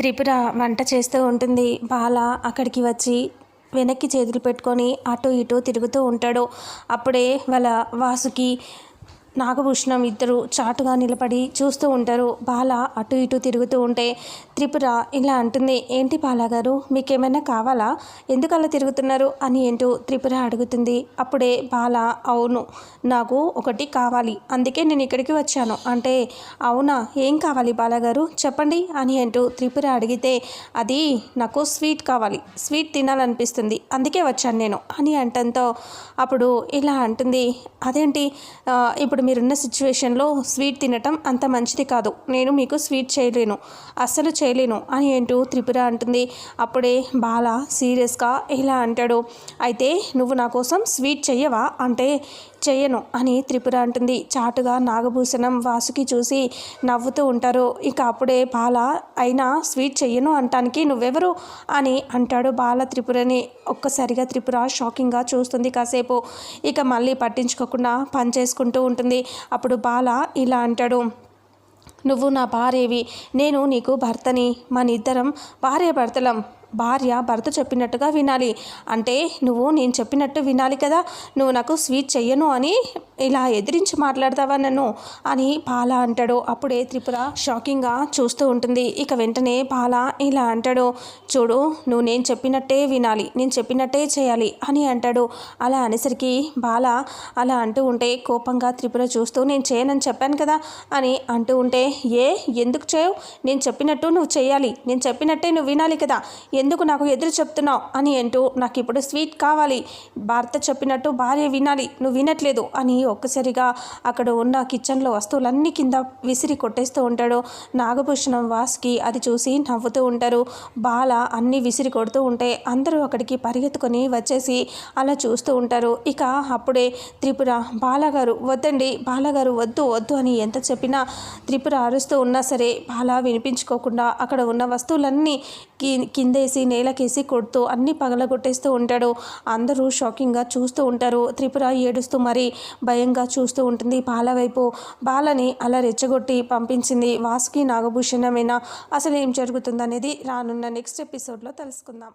త్రిపుర వంట చేస్తూ ఉంటుంది. బాల అక్కడికి వచ్చి వెనక్కి చేతులు పెట్టుకొని అటు ఇటు తిరుగుతూ ఉంటాడు. అప్పుడే వాళ్ళ వాసుకి నాగభూషణం ఇద్దరు చాటుగా నిలబడి చూస్తూ ఉంటారు. బాల అటు ఇటు తిరుగుతూ ఉంటే త్రిపుర ఇలా అంటుంది ఏంటి బాలాగారు మీకేమైనా కావాలా? ఎందుకు అలా తిరుగుతున్నారు? అని ఏంటో త్రిపుర అడుగుతుంది. అప్పుడే బాల అవును నాకు ఒకటి కావాలి అందుకే నేను ఇక్కడికి వచ్చాను. అంటే అవునా ఏం కావాలి బాలాగారు చెప్పండి. అని అంటూ త్రిపుర అడిగితే అది నాకు స్వీట్ కావాలి స్వీట్ తినాలనిపిస్తుంది అందుకే వచ్చాను నేను. అని అంటంతో అప్పుడు ఇలా అంటుంది అదేంటి? ఇప్పుడు మీరున్న సిచ్యువేషన్లో స్వీట్ తినటం అంత మంచిది కాదు. నేను మీకు స్వీట్ చేయలేను అస్సలు చేయలేను అని ఏంటూ త్రిపుర అంటుంది. అప్పుడే బాల సీరియస్గా ఇలా అంటాడు అయితే నువ్వు నా కోసం స్వీట్ చెయ్యవా? అంటే చెయ్యను అని త్రిపుర అంటుంది. చాటుగా నాగభూషణం వాసుకి చూసి నవ్వుతూ ఉంటారు. ఇక అప్పుడే బాల అయినా స్వీట్ చెయ్యను అంటానికి నువ్వెవరు అని అంటాడు బాల త్రిపురని. ఒక్కసారిగా త్రిపుర షాకింగ్గా చూస్తుంది కాసేపు. ఇక మళ్ళీ పట్టించుకోకుండా పని చేసుకుంటూ ఉంటుంది అప్పుడు బాల ఇలా అంటాడు నువ్వు నా భార్యవి నేను నీకు భర్తని మన ఇద్దరం భార్య భర్తలం. భార్య భర్త చెప్పినట్టుగా వినాలి. అంటే నువ్వు నేను చెప్పినట్టు వినాలి కదా నువ్వు నాకు స్వీట్ చెయ్యను అని ఇలా ఎదిరించి మాట్లాడతావా నన్ను? అని పాల అంటాడు. అప్పుడే త్రిపుర షాకింగ్గా చూస్తూ ఉంటుంది. ఇక వెంటనే పాల ఇలా అంటాడు. చూడు నువ్వు నేను చెప్పినట్టే వినాలి. నేను చెప్పినట్టే చేయాలి అని అంటాడు. అలా అనేసరికి బాల అలా అంటూ ఉంటే కోపంగా త్రిపుర చూస్తూ నేను చేయనని చెప్పాను కదా అని అంటూ ఉంటే ఏ? ఎందుకు చేయవు? నేను చెప్పినట్టు నువ్వు చేయాలి. నేను చెప్పినట్టే నువ్వు వినాలి కదా. ఎందుకు నాకు ఎదురు చెప్తున్నావు? అని అంటూ నాకు ఇప్పుడు స్వీట్ కావాలి. భర్త చెప్పినట్టు భార్య వినాలి. నువ్వు వినట్లేదు అని ఒక్కసారిగా అక్కడ ఉన్న కిచెన్లో వస్తువులన్నీ కింద విసిరి కొట్టేస్తూ ఉంటాడు. నాగభూషణం వాస్కి అది చూసి నవ్వుతూ ఉంటారు. బాల అన్నీ విసిరి కొడుతూ ఉంటే అందరూ అక్కడికి పరిగెత్తుకొని వచ్చేసి అలా చూస్తూ ఉంటారు. ఇక అప్పుడే త్రిపుర బాలగారు వద్దండి. బాలగారు వద్దు వద్దు అని ఎంత చెప్పినా త్రిపుర అరుస్తూ ఉన్నా సరే బాల వినిపించుకోకుండా అక్కడ ఉన్న వస్తువులన్నీ కిందేసి నేలకేసి కొడుతూ అన్నీ పగలగొట్టేస్తూ ఉంటాడు. అందరూ షాకింగ్గా చూస్తూ ఉంటారు. త్రిపుర ఏడుస్తూ మరి భయంగా చూస్తూ ఉంటుంది. బాల వైపు బాలని అలా రెచ్చగొట్టి పంపించింది వాసుకి నాగభూషణమైనా? అసలు ఏం జరుగుతుందనేది రానున్న నెక్స్ట్ ఎపిసోడ్లో తెలుసుకుందాం.